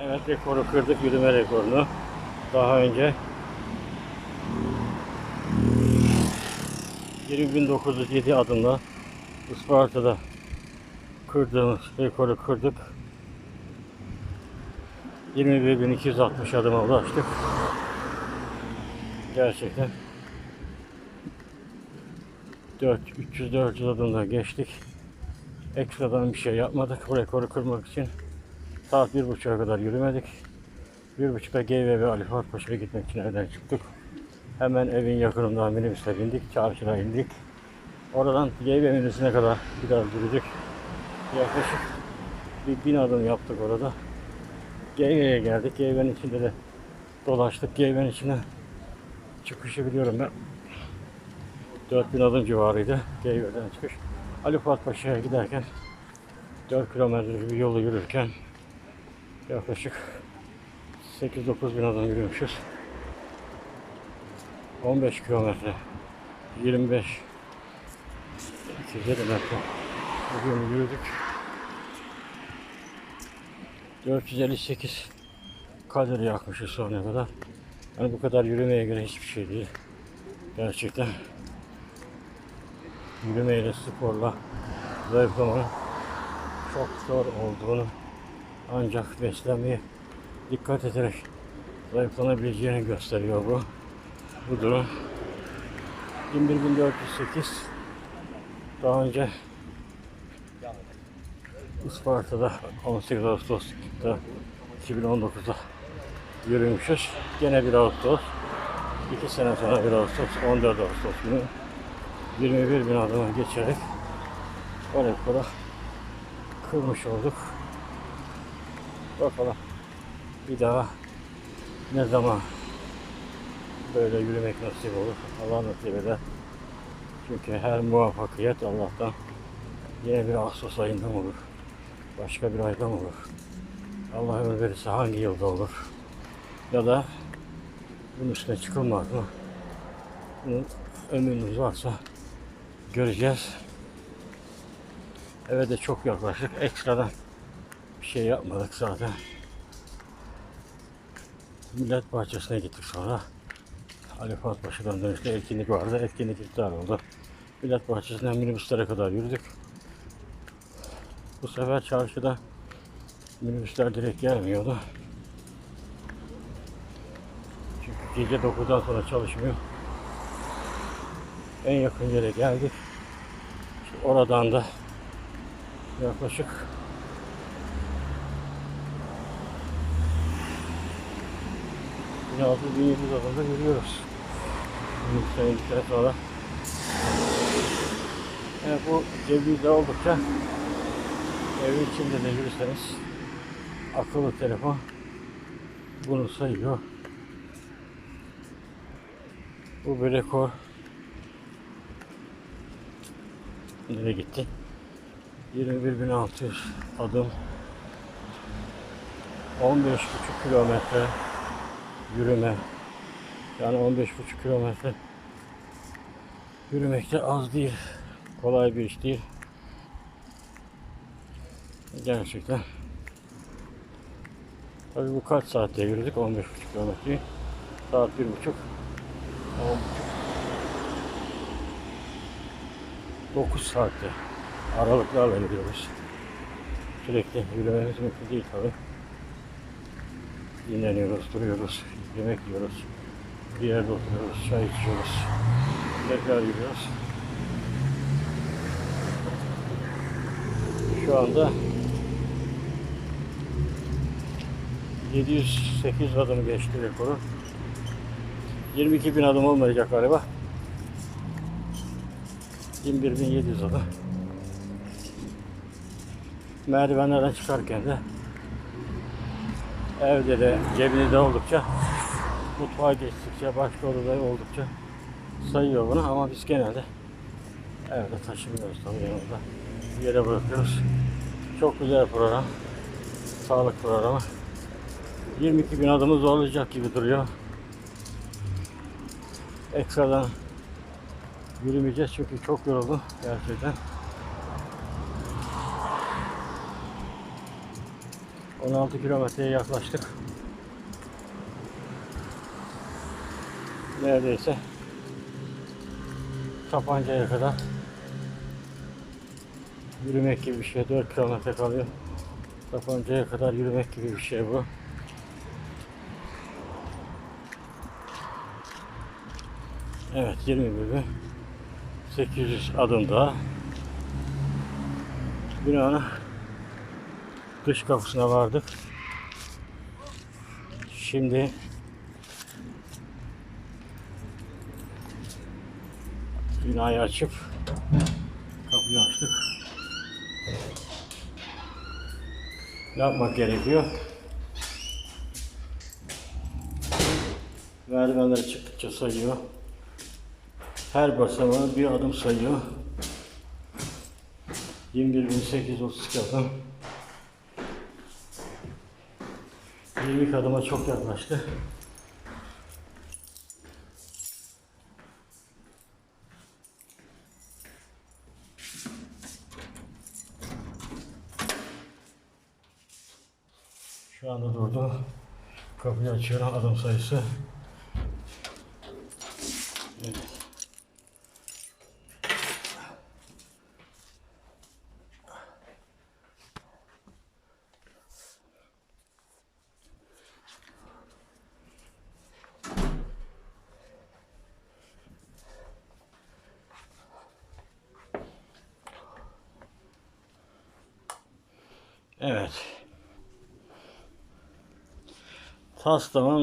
Evet rekoru kırdık yürüme rekorunu. Daha önce 20.907 adımla Isparta'da kırdığımız rekoru kırdık. 21.260 adıma ulaştık. Gerçekten 4 300-400 adımda geçtik. Ekstradan bir şey yapmadık bu rekoru kırmak için. Saat bir buçuğa kadar yürümedik. Bir buçukta GV ve Ali Fuat Paşa'ya gitmek için evden çıktık. Hemen evin yakınından minibüse bindik, çarşıya indik. Oradan GV minibüsüne kadar biraz yürüdük. Yaklaşık bir bin adım yaptık orada. GV'ye geldik. GV'nin içinde de dolaştık. GV'nin içine çıkışı biliyorum ben. 4000 adım civarıydı. GV'den çıkış. Ali Fuat Paşa'ya giderken 4 kilometre bir yolu yürürken yaklaşık 8-9 bin adım yürümüşüz. 15 kilometre 25 250 metre bugün yürüdük. 458 kalori yakmışız sonuna kadar. Yani bu kadar yürümeye göre hiçbir şey değil. Gerçekten yürümeyle, sporla zayıflamanın çok zor olduğunu ancak beslenmeye dikkat ederek zayıflanabileceğini gösteriyor bu. Bu durum. 21408 daha önce Isparta'da 18 Ağustos'ta 2019'da yürümüşüz. Gene 1 Ağustos. 2 sene sonra 1 Ağustos, 14 Ağustos günü 21 bin adımı geçerek o rekoru kırmış olduk. Bakalım bir daha ne zaman böyle yürümek nasip olur. Allah nasip eder. Çünkü her muvaffakiyet Allah'tan yine bir Ağustos ayında mı olur? Başka bir ayda mı olur? Allah ömür verirse hangi yılda olur? Ya da bunun üstüne çıkılmaz mı? Bunun ömrümüz varsa göreceğiz. Eve de çok yaklaştık. Ekstradan bir şey yapmadık zaten. Millet Bahçesi'ne gittik sonra. Ali Fuat Paşa'dan dönüşte etkinlik vardı. Etkinlik iptal oldu. Millet Bahçesi'nden minibüslere kadar yürüdük. Bu sefer çarşıda minibüsler direkt gelmiyordu. Çünkü gece 9'dan sonra çalışmıyor. En yakın yere geldik. İşte oradan da yaklaşık bin altı bin yedi yüz adımda yürüyoruz. Minibüsten indikten sonra yani bu cebimizde oldukça evin içinde de yürüseniz akıllı telefon bunu sayıyor. Bu bir rekor. Nereye gitti? 21.600 adım 15,5 kilometre yürüme. Yani 15,5 kilometre yürümek de az değil. Kolay bir iş değil. Gerçekten. Tabi bu kaç saatte yürüdük? 15,5 kilometreyi. Saat 1,5 9 saatte aralıklarla yürüyoruz. Sürekli yürümemiz mümkün değil tabi. Dinleniyoruz, duruyoruz, yemek yiyoruz. Bir yerde oturuyoruz, çay içiyoruz. Tekrar yürüyoruz. Şu anda 708 adım geçti rekoru. 22 bin adım olmayacak galiba. 21.700 adım. Merdivenlerden çıkarken de evde de cebinizde oldukça mutfağa geçtikçe başka odada oldukça sayıyor bunu ama biz genelde evde taşımıyoruz tabii yanımızda. Yere bırakıyoruz. Çok güzel program. Sağlık programı. 22 bin adımız olacak gibi duruyor. Ekstradan yürümeyeceğiz çünkü çok yoruldum gerçekten. 16 kilometreye yaklaştık. Neredeyse Tapanca'ya kadar yürümek gibi bir şey. 4 kilometre kalıyor. Tapanca'ya kadar yürümek gibi bir şey bu. Evet 20 bin 800 adım daha. Binanın dış kapısına vardık. Şimdi binayı açıp kapıyı açtık. Ne yapmak gerekiyor? Merdivenleri çıktıkça sayıyor. Her basamağı bir adım sayıyor. 21.832 adım. 20 adıma çok yaklaştı. Şu anda durdu. Kapıyı açıyorum adım sayısı. Evet. Tas tamam.